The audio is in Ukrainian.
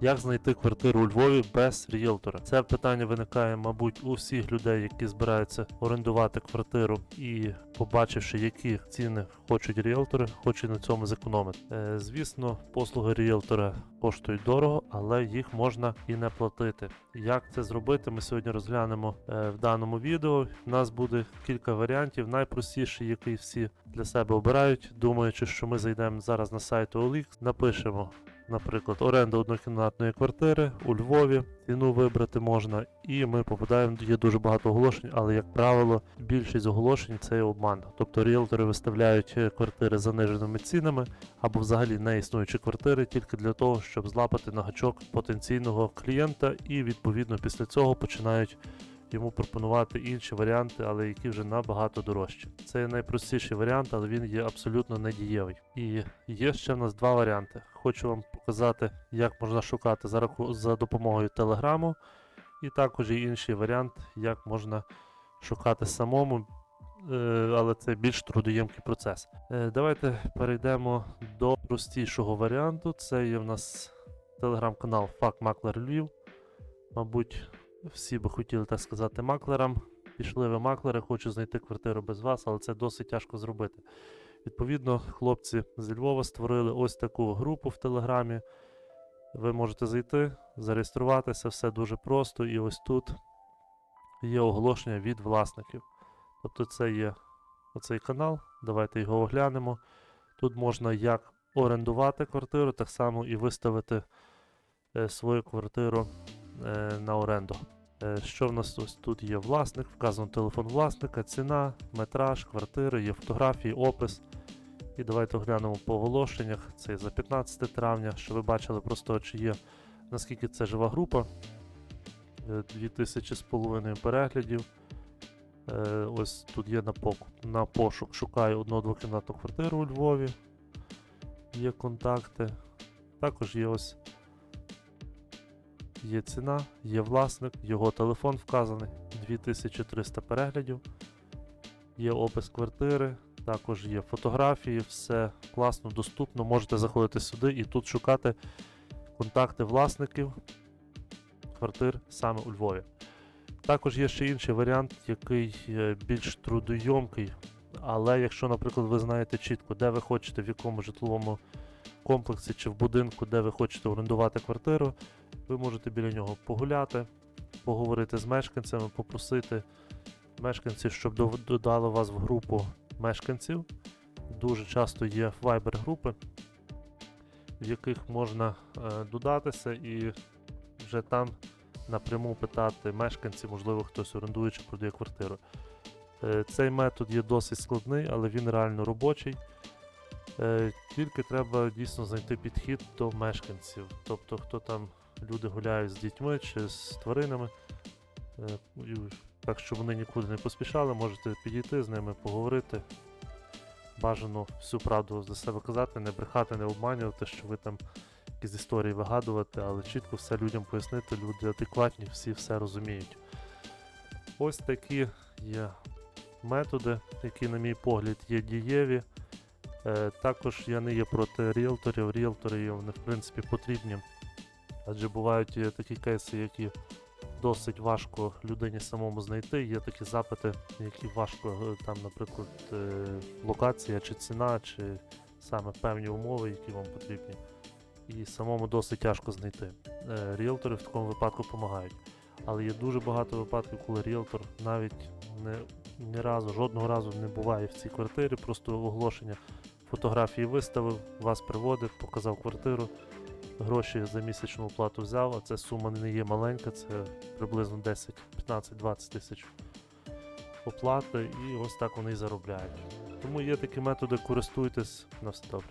Як знайти квартиру у Львові без ріелтора? Це питання виникає, мабуть, у всіх людей, які збираються орендувати квартиру і побачивши, які ціни хочуть ріелтори, хочуть на цьому зекономити. Е, звісно, послуги ріелтора коштують дорого, але їх можна і не платити. Як це зробити, ми сьогодні розглянемо е, в даному відео. У нас буде кілька варіантів. Найпростіший, який всі для себе обирають, думаючи, що ми зайдемо зараз на сайт OLX, напишемо наприклад, оренда однокімнатної квартири у Львові. Ціну вибрати можна, і ми попадаємо. Є дуже багато оголошень, але як правило, більшість оголошень це обман. Тобто ріелтори виставляють е, квартири з заниженими цінами або взагалі не існуючі квартири тільки для того, щоб злапати на гачок потенційного клієнта, і відповідно після цього починають. Йому пропонувати інші варіанти, але які вже набагато дорожчі. Це найпростіший варіант, але він є абсолютно недієвий. І є ще в нас два варіанти. Хочу вам показати, як можна шукати за, за допомогою телеграму, і також є інший варіант, як можна шукати самому, е, але це більш трудоємкий процес. Е, Давайте перейдемо до простішого варіанту. Це є в нас телеграм-канал Фак Маклер Львів. Мабуть, всі би хотіли так сказати маклерам. Пішли ви маклери, хочу знайти квартиру без вас, але це досить тяжко зробити. Відповідно, хлопці з Львова створили ось таку групу в Телеграмі. Ви можете зайти, зареєструватися, все дуже просто. І ось тут є оголошення від власників. Тобто це є оцей канал. Давайте його оглянемо. Тут можна як орендувати квартиру, так само і виставити е, свою квартиру е, на оренду. Е, Що в нас ось тут є власник, вказано телефон власника, ціна, метраж, квартири, є фотографії, опис. І давайте оглянемо по оголошеннях. Це за 15 травня, щоб ви бачили просто, чи є наскільки це жива група. Е, 2000 з половиною переглядів. Е, Ось тут є на, пок- на пошук. Шукаю одну двокімнатну квартиру у Львові. Є контакти. Також є ось Є ціна, є власник, його телефон вказаний, 2300 переглядів, є опис квартири, також є фотографії, все класно, доступно. Можете заходити сюди і тут шукати контакти власників квартир саме у Львові. Також є ще інший варіант, який більш трудойомкий, але якщо, наприклад, ви знаєте чітко, де ви хочете, в якому житловому комплексі чи в будинку, де ви хочете орендувати квартиру, ви можете біля нього погуляти, поговорити з мешканцями, попросити мешканців, щоб додали вас в групу мешканців. Дуже часто є вайбер-групи, в яких можна е, додатися і вже там напряму питати мешканців, можливо, хтось орендує чи продає квартиру. Е, Цей метод є досить складний, але він реально робочий. Е, Тільки треба дійсно знайти підхід до мешканців. Тобто, хто там люди гуляють з дітьми чи з тваринами. Е, Так, щоб вони нікуди не поспішали, можете підійти з ними, поговорити. Бажано всю правду за себе казати, не брехати, не обманювати, що ви там якісь історії вигадувати, але чітко все людям пояснити, люди адекватні, всі все розуміють. Ось такі є методи, які, на мій погляд, є дієві. Е, також я не є проти ріелторів. Ріелтори в принципі потрібні. Адже бувають такі кейси, які досить важко людині самому знайти. Є такі запити, які важко, е, там, наприклад, е, локація чи ціна, чи саме певні умови, які вам потрібні. І самому досить тяжко знайти. Е, Ріелтори в такому випадку допомагають. Але є дуже багато випадків, коли ріелтор навіть не, ні разу, жодного разу не буває в цій квартирі, просто оголошення фотографії виставив, вас приводив, показав квартиру, гроші за місячну оплату взяв, а це сума не є маленька, це приблизно 10, 15, 20 тисяч оплати, і ось так вони і заробляють. Тому є такі методи, користуйтесь на все добре.